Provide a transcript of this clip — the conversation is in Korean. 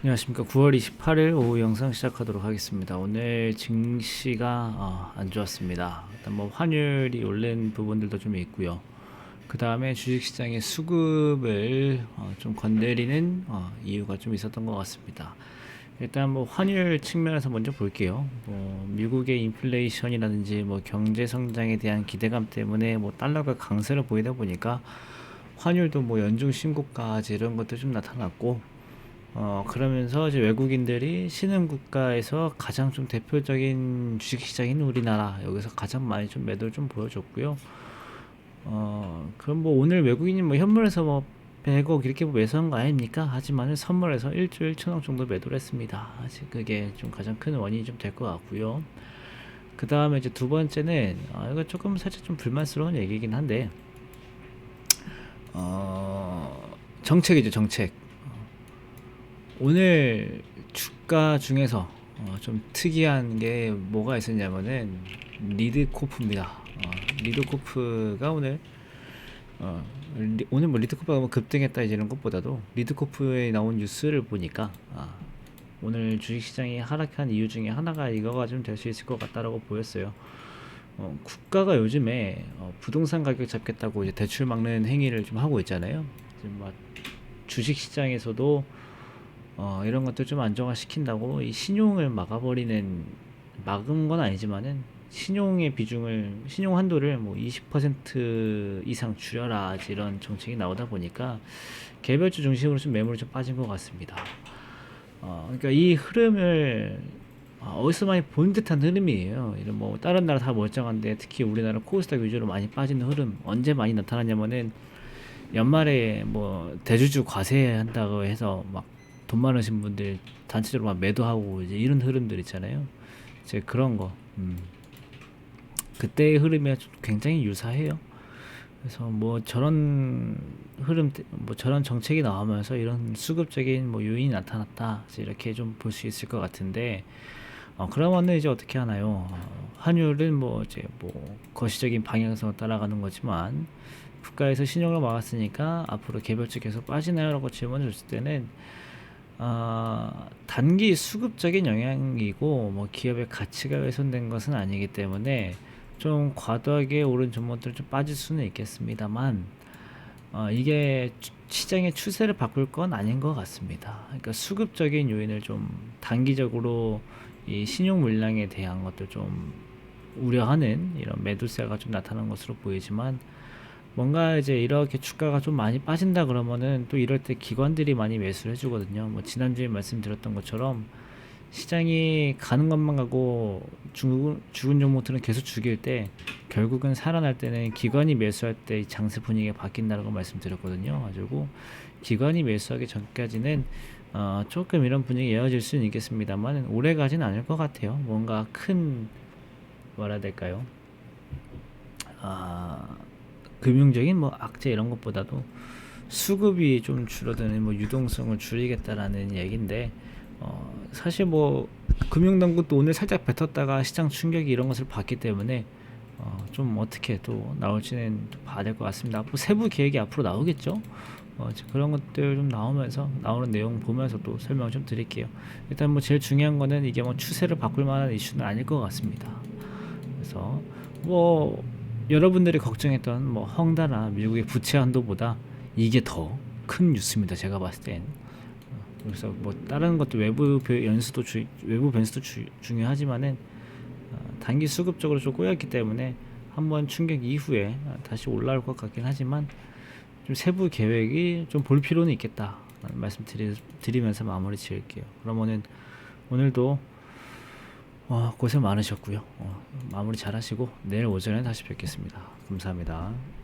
안녕하십니까. 9월 28일 오후 영상 시작하도록 하겠습니다. 오늘 증시가 어, 안 좋았습니다. 일단 뭐 환율이 올른 부분들도 좀 있고요. 그 다음에 주식시장의 수급을 어, 좀 건드리는 어, 이유가 좀 있었던 것 같습니다. 일단 뭐 환율 측면에서 먼저 볼게요. 뭐 미국의 인플레이션이라든지 뭐 경제 성장에 대한 기대감 때문에 뭐 달러가 강세를 보이다 보니까 환율도 뭐 연중 신고까지 이런 것도 좀 나타났고 어, 그러면서 이제 외국인들이 신흥 국가에서 가장 좀 대표적인 주식 시장인 우리나라 여기서 가장 많이 좀 매도를 좀 보여줬고요. 어, 그럼 뭐 오늘 외국인이 뭐 현물에서 뭐 100억 이렇게 뭐 매수한 거 아닙니까? 하지만은 선물에서 1조 1천억 정도 매도를 했습니다. 그게 좀 가장 큰 원인이 좀 될 것 같고요. 그 다음에 이제 두 번째는 아, 이거 조금 살짝 좀 불만스러운 얘기긴 한데 어, 정책이죠 정책. 오늘 주가 중에서 어, 좀 특이한 게 뭐가 있었냐면은 리드코프입니다. 어, 리드코프가 오늘 어, 리, 오늘 뭐 리드코프가 뭐 급등했다 이런 것보다도 리드코프에 나온 뉴스를 보니까 아, 오늘 주식시장이 하락한 이유 중에 하나가 이거가 좀 될 수 있을 것 같다라고 보였어요. 어, 국가가 요즘에 어, 부동산 가격 잡겠다고 이제 대출 막는 행위를 좀 하고 있잖아요. 지금 막 주식시장에서도 어, 이런 것들 좀 안정화 시킨다고 이 신용을 막아버리는 막은 건 아니지만은 신용의 비중을 신용 한도를 뭐 20% 이상 줄여라 이런 정책이 나오다 보니까 개별주 중심으로 좀 매물이 좀 빠진 것 같습니다. 어, 그러니까 이 흐름을 어, 어디서 많이 본 듯한 흐름이에요. 이런 뭐 다른 나라 다 멀쩡한데 특히 우리나라 코스닥 위주로 많이 빠지는 흐름 언제 많이 나타나냐면은 연말에 뭐 대주주 과세한다고 해서 막 돈 많으신 분들 단체적으로 막 매도하고 이제 이런 흐름들 있잖아요. 이제 그런 거. 음. 그때의 흐름이 굉장히 유사해요. 그래서 뭐 저런 흐름, 때- 뭐 저런 정책이 나오면서 이런 수급적인 뭐 요인이 나타났다. 이렇게 좀 볼 수 있을 것 같은데, 어, 그러면은 이제 어떻게 하나요? 어, 환율은 뭐 이제 뭐 거시적인 방향성을 따라가는 거지만, 국가에서 신용을 막았으니까 앞으로 개별적 계속 빠지나요? 라고 질문을 줬을 때는, 아, 단기 수급적인 영향이고 뭐 기업의 가치가 훼손된 것은 아니기 때문에 좀 과도하게 오른 종목들 좀 빠질 수는 있겠습니다만 어, 이게 추- 시장의 추세를 바꿀 건 아닌 것 같습니다. 그러니까 수급적인 요인을 좀 단기적으로 이 신용 물량에 대한 것들 좀 우려하는 이런 매도세가 좀 나타난 것으로 보이지만 뭔가 이제 이렇게 주가가 좀 많이 빠진다 그러면은 또 이럴 때 기관들이 많이 매수를 해주거든요. 뭐 지난주에 말씀드렸던 것처럼 시장이 가는 것만 가고 죽은, 죽은 종목들은 계속 죽일 때 결국은 살아날 때는 기관이 매수할 때 장세 분위기가 바뀐다고 말씀드렸거든요. 가지고 기관이 매수하기 전까지는 어, 조금 이런 분위기 이어질 수는 있겠습니다만 오래 가진 않을 것 같아요. 뭔가 큰 뭐라 해야 될까요? 아 금융적인 뭐 악재 이런 것보다도 수급이 좀 줄어드는 뭐 유동성을 줄이겠다라는 얘기인데 어 사실 뭐 금융당국도 오늘 살짝 뱉었다가 시장 충격이 이런 것을 봤기 때문에 어 좀 어떻게 또 나올지는 좀 봐야 될 것 같습니다. 앞으로 세부 계획이 앞으로 나오겠죠. 어 그런 것들 좀 나오면서 나오는 내용 보면서 또 설명 좀 드릴게요. 일단 뭐 제일 중요한 거는 이게 뭐 추세를 바꿀 만한 이슈는 아닐 것 같습니다. 그래서 뭐 여러분들이 걱정했던 뭐 헝다나 미국의 부채 한도보다 이게 더 큰 뉴스입니다. 제가 봤을 땐. 어, 그래서 뭐 다른 것도 외부 배- 연수도 주, 외부 변수도 주, 중요하지만은 어, 단기 수급적으로 좀 꼬였기 때문에 한번 충격 이후에 어, 다시 올라올 것 같긴 하지만 좀 세부 계획이 좀 볼 필요는 있겠다 말씀 드리, 드리면서 마무리 지을게요. 그러면은 오늘도 어, 고생 많으셨고요. 어, 마무리 잘하시고 내일 오전에 다시 뵙겠습니다. 감사합니다.